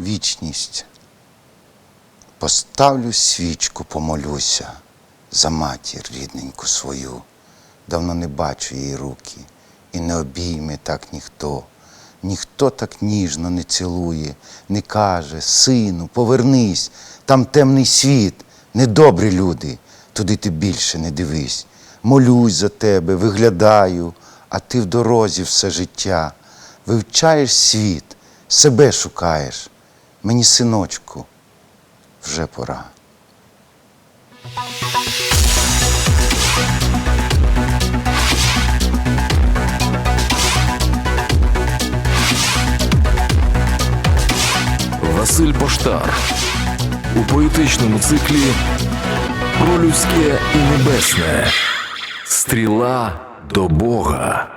вічність. Поставлю свічку, помолюся за матір рідненьку свою. Давно не бачу її руки, і не обійме так ніхто. Ніхто так ніжно не цілує, не каже, сину, повернись, там темний світ, недобрі люди, туди ти більше не дивись. Молюсь за тебе, виглядаю, а ти в дорозі все життя. Вивчаєш світ, себе шукаєш. Мені, синочку, вже пора. Василь Поштар у поетичному циклі Про людське і небесне. Стріла до Бога.